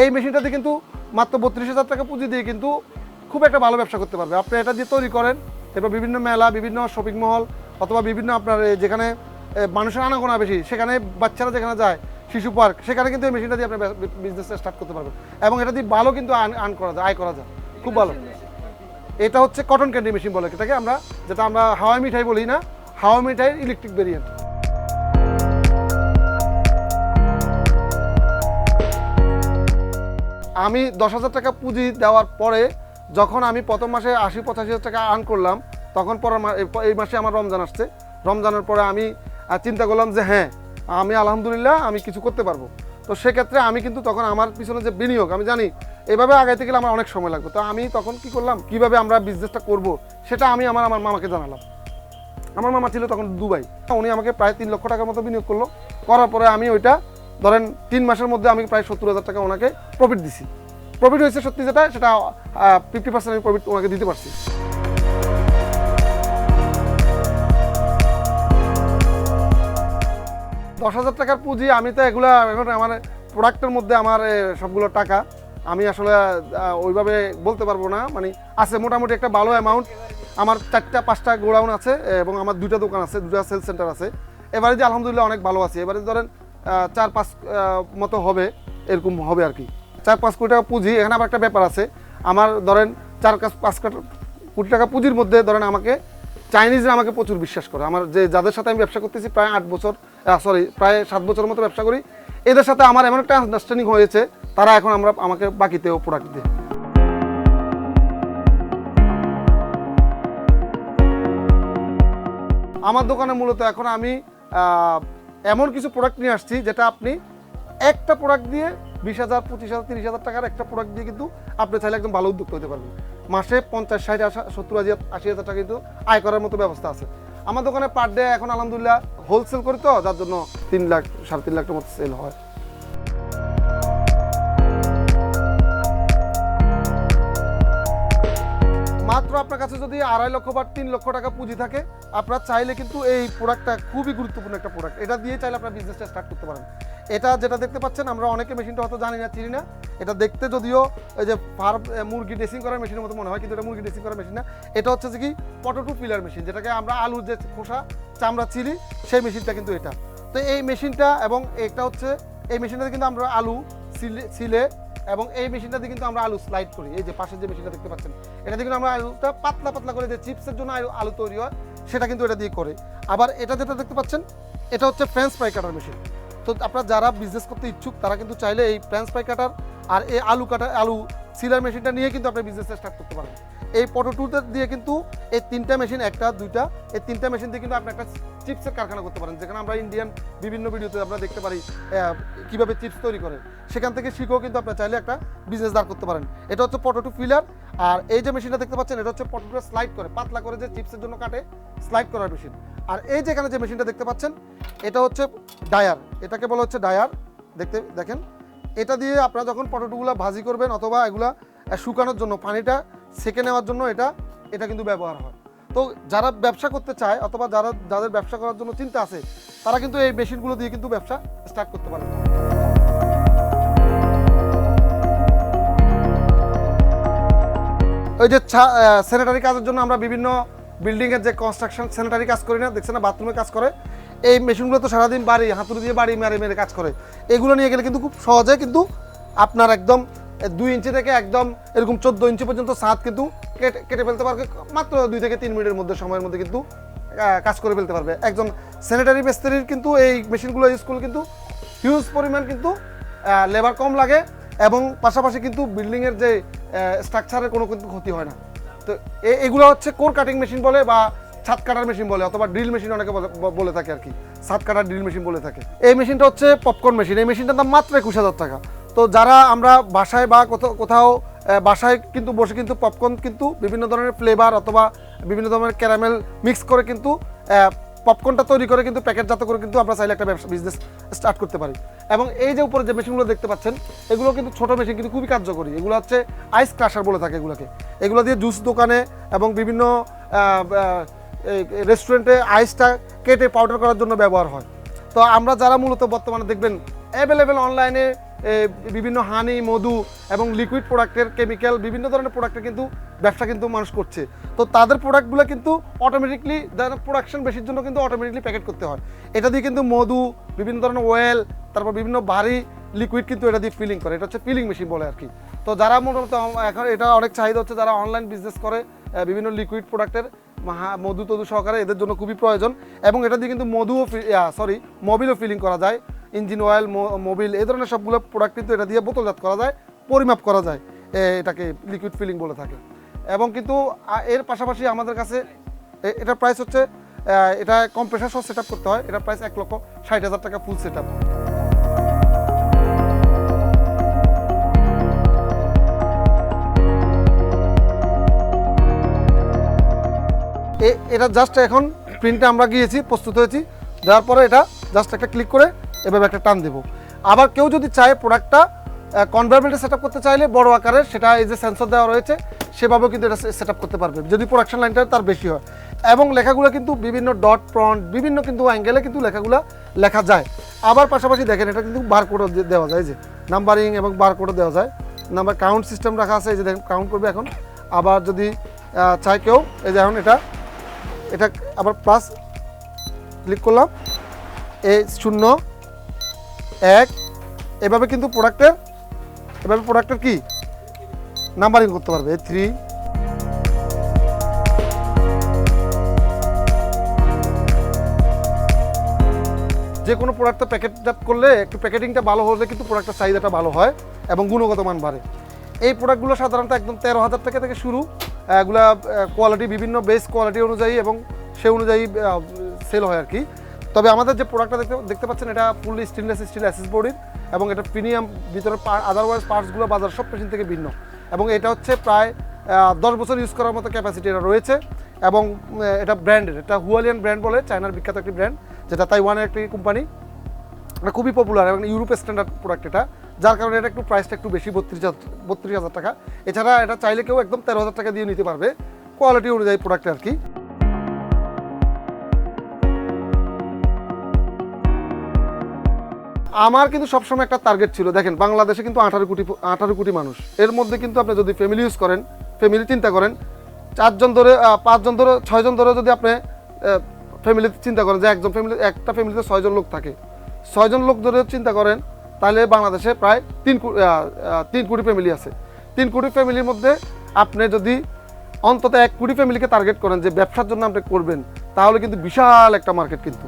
এই মেশিনটাতে কিন্তু মাত্র বত্রিশ হাজার টাকা পুঁজি দিয়ে কিন্তু খুব একটা ভালো ব্যবসা করতে পারবে। আপনি এটা দিয়ে তৈরি করেন, এরপর বিভিন্ন মেলা, বিভিন্ন শপিং মল অথবা বিভিন্ন আপনার যেখানে মানুষের আনাগোনা বেশি, সেখানে বাচ্চারা যেখানে যায়, শিশু পার্ক, সেখানে কিন্তু এই মেশিনটা দিয়ে আপনি বিজনেসটা স্টার্ট করতে পারবেন। এবং এটা দিয়ে ভালো কিন্তু আর্ন করা যায়, আয় করা যায়। খুব ভালো। এটা হচ্ছে কটন ক্যান্ডি মেশিন বলে, এটাকে আমরা, যেটা আমরা হাওয়া মিঠাই বলি না হাওয়া মিঠাইয়ের ইলেকট্রিক ভেরিয়েন্ট আমি দশ হাজার টাকা পুঁজি দেওয়ার পরে যখন আমি প্রথম মাসে আশি পঁচাশি হাজার টাকা আর্ন করলাম, তখন পর এই মাসে আমার রমজান আসছে। রমজানের পরে আমি চিন্তা করলাম যে হ্যাঁ আমি আলহামদুলিল্লাহ আমি কিছু করতে পারব। তো সেক্ষেত্রে আমি কিন্তু তখন আমার পিছনে যে বিনিয়োগ, আমি জানি এভাবে আগাইতে গেলে আমার অনেক সময় লাগবে। তো আমি তখন কি করলাম, কীভাবে আমরা বিজনেসটা করব সেটা আমি আমার আমার মামাকে জানালাম। আমার মামা ছিল তখন দুবাই। উনি আমাকে প্রায় তিন লক্ষ টাকার মতো বিনিয়োগ করল। করার পরে আমি ওইটা ধরেন তিন মাসের মধ্যে আমি প্রায় সত্তর হাজার টাকা ওনাকে প্রফিট দিছি। প্রফিট হয়েছে সত্যি যেটা, সেটা ফিফটি পার্সেন্ট আমি প্রফিট ওনাকে দিতে পারছি। দশ হাজার টাকার পুঁজি, আমি তো এগুলা এখন আমার প্রোডাক্টের মধ্যে আমার সবগুলো টাকা। আমি আসলে ওইভাবে বলতে পারব না। মানে আছে মোটামুটি একটা ভালো অ্যামাউন্ট আমার চারটা, পাঁচটা গোডাউন আছে এবং আমার দুইটা দোকান আছে দুটা সেল সেন্টার আছে। এবারে যে আলহামদুলিল্লাহ অনেক ভালো আছে। এবারে ধরেন চার পাঁচ মতো হবে, এরকম হবে আর কি। চার পাঁচ কোটি টাকা পুঁজি, এখানে আবার একটা ব্যাপার আছে। আমার ধরেন চার কাছ, পাঁচ কাটা- টাকা পুঁজির মধ্যে ধরেন আমাকে, চাইনিজরা আমাকে প্রচুর বিশ্বাস করে। আমার যে, যাদের সাথে আমি ব্যবসা করতেছি প্রায় আট বছর সরি প্রায় সাত বছর মতো ব্যবসা করি, এদের সাথে আমার এমন একটা আন্ডারস্ট্যান্ডিং হয়েছে, তারা এখন আমরা, আমাকে বাকিতেও প্রোডাক্ট দেয় আমার দোকানে মূলত এখন আমি এমন কিছু প্রোডাক্ট নিয়ে আসছি যেটা আপনি একটা প্রোডাক্ট দিয়ে বিশ হাজার, পঁচিশ হাজার, তিরিশ হাজার টাকার একটা প্রোডাক্ট দিয়ে কিন্তু আপনি চাইলে একদম ভালো উদ্যোগ করতে পারবেন। মাসে পঞ্চাশ, ষাট সত্তর হাজার আশি হাজার টাকা কিন্তু আয় করার মতো ব্যবস্থা আছে। আমার দোকানে পার ডে এখন আলহামদুলিল্লাহ হোলসেল করি তো, যার জন্য তিন লাখ, সাড়ে তিন লাখ টাকার মতো সেল হয়। মাত্র আপনার কাছে যদি আড়াই লক্ষ বা তিন লক্ষ টাকা পুঁজি থাকে, আপনার চাইলে কিন্তু এই প্রোডাক্টটা খুবই গুরুত্বপূর্ণ একটা প্রোডাক্ট এটা দিয়ে চাইলে আপনার বিজনেসটা স্টার্ট করতে পারেন। এটা যেটা দেখতে পাচ্ছেন, আমরা অনেকে মেশিনটা হয়তো জানি না, চিনি না। এটা দেখতে যদিও এই যে ফার্ম মুরগি ড্রেসিং করার মেশিনের মতো মনে হয়, কিন্তু এটা মুরগি ড্রেসিং করার মেশিন না। এটা হচ্ছে যে কি পটোটু পিলার মেশিন যেটাকে আমরা আলুর যে খোসা, চামড়া চিলি সেই মেশিনটা কিন্তু এটা। তো এই মেশিনটা এবং এটা হচ্ছে, এই মেশিনটাতে কিন্তু আমরা আলু, সিলে সিলে এবং এই মেশিনটাতে কিন্তু আমরা আলু স্লাইড করি। এই যে পাশের যে মেশিনটা দেখতে পাচ্ছেন, এটাতে কিন্তু আমরা আলুটা পাতলা পাতলা করে যে চিপসের জন্য আলু- তৈরি হয়, সেটা কিন্তু এটা দিয়ে করে। আবার এটা যেটা দেখতে পাচ্ছেন, এটা হচ্ছে ফ্রেঞ্চ ফ্রাই কাটার মেশিন তো আপনারা যারা বিজনেস করতে ইচ্ছুক, তারা কিন্তু চাইলে এই ফ্রেঞ্চ ফ্রাই কাটার আর এই আলু কাটা আলু সিলার মেশিনটা নিয়ে কিন্তু আপনি বিজনেসটা স্টার্ট করতে পারেন এই পটোটুতে দিয়ে কিন্তু এই তিনটা মেশিন একটা, দুইটা, এই তিনটা মেশিন দিয়ে কিন্তু আপনি একটা চিপসের কারখানা করতে পারেন, যেখানে আমরা ইন্ডিয়ান বিভিন্ন ভিডিওতে আমরা দেখতে পারি কীভাবে চিপস তৈরি করে। সেখান থেকে শিখেও কিন্তু আপনার চাইলে একটা বিজনেস দাঁড় করতে পারেন। এটা হচ্ছে পটোটু ফিলার আর এই যে মেশিনটা দেখতে পাচ্ছেন, এটা হচ্ছে পটোটুটা স্লাইড করে, পাতলা করে যে চিপসের জন্য কাটে স্লাইড করার মেশিন আর এই যেখানে যে মেশিনটা দেখতে পাচ্ছেন, এটা হচ্ছে ডায়ার এটাকে বলা হচ্ছে ডায়ার দেখতে, দেখেন, এটা দিয়ে আপনারা যখন পটোটুগুলো ভাজি করবেন অথবা এগুলা শুকানোর জন্য, পানিটা সেকে নেওয়ার জন্য এটা এটা কিন্তু ব্যবহার হয়। তো যারা ব্যবসা করতে চায় অথবা যারা, যাদের ব্যবসা করার জন্য চিন্তা আছে, তারা কিন্তু এই মেশিনগুলো দিয়ে কিন্তু ব্যবসা স্টার্ট করতে পারে। ওই যে স্যানিটারি কাজের জন্য আমরা বিভিন্ন বিল্ডিংয়ের যে কনস্ট্রাকশন স্যানিটারি কাজ করি না দেখছে না? বাথরুমে কাজ করে। এই মেশিনগুলো তো সারাদিন বাড়ি, হাতুড়ি দিয়ে বাড়ি মেরে মেরে কাজ করে। এগুলো নিয়ে গেলে কিন্তু খুব সহজে কিন্তু আপনার একদম দুই ইঞ্চি থেকে একদম এরকম চোদ্দ ইঞ্চি পর্যন্ত ছাদ কিন্তু কেটে ফেলতে পারবে, মাত্র দুই থেকে তিন মিনিটের মধ্যে সময়ের মধ্যে কিন্তু কাজ করে ফেলতে পারবে। একজন স্যানিটারি মিস্ত্রির কিন্তু এই মেশিনগুলো ইউজ করলে কিন্তু হিউজ পরিমাণ কিন্তু লেবার কম লাগে এবং পাশাপাশি কিন্তু বিল্ডিংয়ের যে স্ট্রাকচারের কোনো কিন্তু ক্ষতি হয় না। তো এগুলো হচ্ছে কোর কাটিং মেশিন বলে বা ছাদ কাটার মেশিন বলে অথবা ড্রিল মেশিন অনেকে বলে- থাকে আর কি। ছাদ কাটার ড্রিল মেশিন বলে থাকে। এই মেশিনটা হচ্ছে পপকর্ন মেশিন এই মেশিনটার দাম মাত্র একুশ হাজার টাকা। তো যারা আমরা বাসায় বা কোথাও বাসায় কিন্তু বসে কিন্তু পপকর্ন কিন্তু বিভিন্ন ধরনের ফ্লেভার অথবা বিভিন্ন ধরনের ক্যারামেল মিক্স করে কিন্তু পপকর্নটা তৈরি করে কিন্তু প্যাকেটজাত করে কিন্তু আমরা চাইলে একটা ব্যবসা বিজনেস স্টার্ট করতে পারি। এবং এই যে উপরে যে মেশিনগুলো দেখতে পাচ্ছেন, এগুলো কিন্তু ছোট মেশিন কিন্তু খুবই কার্যকরী। এগুলো হচ্ছে আইস ক্রাশার বলে থাকে এগুলোকে। এগুলো দিয়ে জুস দোকানে এবং বিভিন্ন রেস্টুরেন্টে আইসটা কেটে পাউডার করার জন্য ব্যবহার হয়। তো আমরা যারা মূলত বর্তমানে দেখবেন অ্যাভেলেবেল অনলাইনে বিভিন্ন হানি, মধু এবং লিকুইড প্রোডাক্টের কেমিক্যাল বিভিন্ন ধরনের প্রোডাক্টের কিন্তু ব্যবসা কিন্তু মানুষ করছে। তো তাদের প্রোডাক্টগুলো কিন্তু অটোমেটিকলি প্রোডাকশন বেশির জন্য কিন্তু অটোমেটিকলি প্যাকেট করতে হয়। এটা দিয়ে কিন্তু মধু, বিভিন্ন ধরনের ওয়েল তারপর বিভিন্ন ভারী লিকুইড কিন্তু এটা দিয়ে ফিলিং করে। এটা হচ্ছে ফিলিং মেশিন বলে আর কি। তো যারা মোটামুটি এখন এটা অনেক চাহিদা হচ্ছে যারা অনলাইন বিজনেস করে বিভিন্ন লিকুইড প্রোডাক্টের মধু তধু সহকারে এদের জন্য খুবই প্রয়োজন এবং এটা দিয়ে কিন্তু মধুও সরি মোবিলও ফিলিং করা যায়। ইঞ্জিন অয়েল মোবিল, এই ধরনের সবগুলো প্রোডাক্ট কিন্তু এটা দিয়ে বোতলজাত করা যায়, পরিমাপ করা যায় এটাকে লিকুইড ফিলিং বলে থাকে। এবং কিন্তু এর পাশাপাশি আমাদের কাছে এটার প্রাইস হচ্ছে এটা কম্প্রেসার সহ সেট করতে হয়, এটার প্রাইস এক লক্ষ ষাট হাজার টাকা ফুল সেট এটা জাস্ট এখন প্রিন্টে আমরা গিয়েছি, প্রস্তুত হয়েছি, দেওয়ার পরে এটা জাস্ট একটা ক্লিক করে এভাবে একটা টান দেবো। আবার কেউ যদি চায় প্রোডাক্টটা কনভারমেন্টে সেট করতে চাইলে বড় আকারের, সেটা এই যে সেন্সর দেওয়া রয়েছে, সেভাবেও কিন্তু এটা সেট করতে পারবে। যদি প্রোডাকশন লাইনটা তার বেশি হয়। এবং লেখাগুলো কিন্তু বিভিন্ন ডট ফ্রন্ট বিভিন্ন কিন্তু অ্যাঙ্গেলে কিন্তু লেখাগুলো লেখা যায়। আবার পাশাপাশি দেখেন, এটা কিন্তু বারকোডও দেওয়া যায় যে নাম্বারিং এবং বারকোডও দেওয়া যায়। নাম্বার কাউন্ট সিস্টেম রাখা আছে, এই যে দেখেন কাউন্ট করবে এখন। আবার যদি চায় কেউ, এই যে এখন এটা এটা আবার প্লাস ক্লিক করলাম। এই শূন্য এক, এভাবে কিন্তু প্রোডাক্টের এভাবে প্রোডাক্টের কি? নাম্বারিং করতে পারবে থ্রি যে কোনো প্রোডাক্টটা প্যাকেটজাত করলে, একটু প্যাকেটিংটা ভালো হলে কিন্তু প্রোডাক্টের চাহিদাটা ভালো হয় এবং গুণগত মান বাড়ে। এই প্রোডাক্টগুলো সাধারণত একদম তেরো হাজার টাকা থেকে শুরু। এগুলা কোয়ালিটি বিভিন্ন বেস কোয়ালিটি অনুযায়ী এবং সে অনুযায়ী সেল হয় আর কি। তবে আমাদের যে প্রোডাক্টটা দেখতে দেখতে পাচ্ছেন, এটা ফুললি স্টেনলেস স্টিল অ্যাসেস বডির এবং এটা প্রিমিয়াম ভিতরে আদারওয়াইজ পার্টসগুলো বাজার সব মেশিন থেকে ভিন্ন। এবং এটা হচ্ছে প্রায় দশ বছর ইউজ করার মতো ক্যাপাসিটি এটা রয়েছে এবং এটা ব্র্যান্ডের এটা হুয়ালিয়ান ব্র্যান্ড বলে, চায়নার বিখ্যাত একটি ব্র্যান্ড যেটা তাইওয়ানের একটি কোম্পানি এটা খুবই পপুলার এবং ইউরোপ স্ট্যান্ডার্ড প্রোডাক্ট এটা, যার কারণে এটা একটু প্রাইসটা একটু বেশি, বত্রিশ হাজার বত্রিশ হাজার টাকা। এছাড়া এটা চাইলে কেউ একদম তেরো হাজার টাকা দিয়ে নিতে পারবে। কোয়ালিটি অনুযায়ী প্রোডাক্ট আর কি। আমার কিন্তু সবসময় একটা টার্গেট ছিল। দেখেন, বাংলাদেশে কিন্তু আঠারো কোটি আঠারো কোটি মানুষ। এর মধ্যে কিন্তু আপনি যদি ফ্যামিলি ইউজ করেন ফ্যামিলি চিন্তা করেন, চারজন ধরে পাঁচজন ধরে, ছয়জন ধরে যদি আপনি ফ্যামিলিতে চিন্তা করেন যে একজন ফ্যামিলি একটা ফ্যামিলিতে ছয়জন লোক থাকে। ছয়জন লোক ধরে চিন্তা করেন, তাহলে বাংলাদেশে প্রায় তিন তিন কোটি ফ্যামিলি আছে। তিন কোটি ফ্যামিলির মধ্যে আপনি যদি অন্তত এক কোটি ফ্যামিলিকে টার্গেট করেন যে ব্যবসার জন্য আপনি করবেন, তাহলে কিন্তু বিশাল একটা মার্কেট কিন্তু।